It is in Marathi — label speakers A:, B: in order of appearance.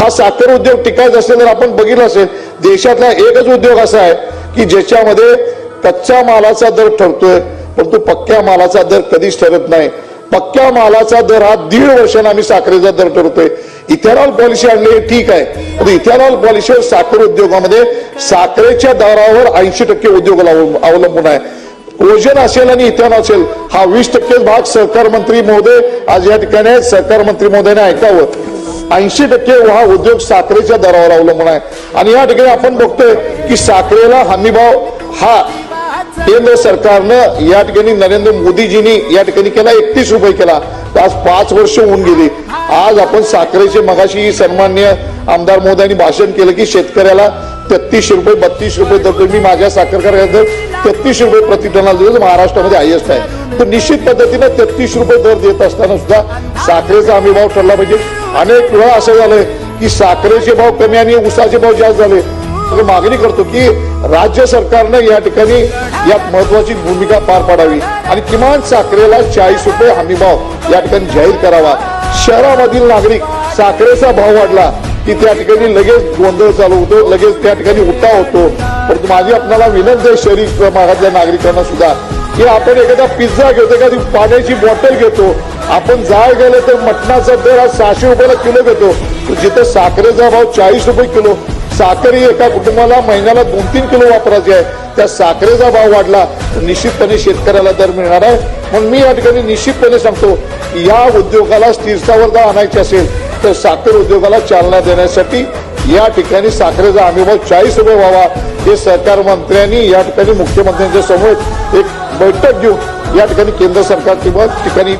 A: हा साखर उद्योग टिकायचा असेल तर आपण बघितलं असेल देशातला एकच उद्योग असा आहे की ज्याच्यामध्ये कच्च्या मालाचा दर ठरतोय परंतु पक्क्या मालाचा दर कधीच ठरत नाही. पक्क्या मालाचा दर हा दीड वर्षाने आम्ही साखरेचा दर ठरवतोय इथेनॉल पॉलिसी आणली हे ठीक आहे. इथेनॉल पॉलिसीवर साखर उद्योगामध्ये साखरेच्या दरावर ऐंशी टक्के उद्योग अवलंबून आहे. ओजन असेल आणि इथेनॉल असेल हा वीस टक्के भाग सहकार मंत्री महोदय आज या ठिकाणी सहकार मंत्री महोदयाने ऐकावं. ऐंशी टक्के हा उद्योग साखरेच्या दरावर अवलंबून आहे. आणि या ठिकाणी आपण बघतोय की साखरेला हमीभाव हा केंद्र सरकारनं या ठिकाणी नरेंद्र मोदीजींनी या ठिकाणी केला एकतीस रुपये केला. आज पाच वर्ष होऊन गेली. आज आपण साखरेचे मगाशी सन्मान्य आमदार मोदयांनी भाषण केलं की शेतकऱ्याला तेहतीस रुपये बत्तीस रुपये दर मी माझ्या साखर कारखान्यात तेहतीस रुपये प्रति टनाला दिलं महाराष्ट्रामध्ये हायएस्ट आहे. तर निश्चित पद्धतीनं तेहतीस रुपये दर देत असताना सुद्धा साखरेचा हमी भाव ठरला पाहिजे. अनेक वेळा असं झालंय की साखरेचे भाव कमी आणि ऊसाचे भाव जास्त झाले. तर मागणी करतो की राज्य सरकारनं या ठिकाणी यात महत्वाची भूमिका पार पाडावी आणि किमान साखरेला चाळीस रुपये हमी भाव या ठिकाणी जाहीर करावा. शहरामधील नागरिक साखरेचा भाव वाढला की त्या ठिकाणी लगेच गोंधळ चालू होतो लगेच त्या ठिकाणी उठाव होतो. परंतु माझी आपल्याला विनंती आहे शहरी भागातल्या नागरिकांना सुद्धा की आपण एखादा पिझ्झा घेतो एखादी पाण्याची बॉटल घेतो आपण जाय गेलं तर मटणाचा दर आज सहाशे रुपयाला किलो घेतो. जिथे साखरेचा भाव चाळीस रुपये किलो साखर ही एका कुटुंबाला महिन्याला दोन तीन किलो वापरायची आहे. त्या साखरेचा भाव वाढला तर निश्चितपणे शेतकऱ्याला दर मिळणार आहे. म्हणून मी या ठिकाणी निश्चितपणे सांगतो या उद्योगाला स्थिरतावर जर आणायची असेल तर साखर उद्योगाला चालना देण्यासाठी या ठिकाणी साखरेचा आम्ही भाव चाळीस रुपये व्हावा. हे सरकार मंत्र्यांनी या ठिकाणी मुख्यमंत्र्यांच्या समोर एक बैठक घेऊन या ठिकाणी केंद्र सरकार किंवा ठिकाणी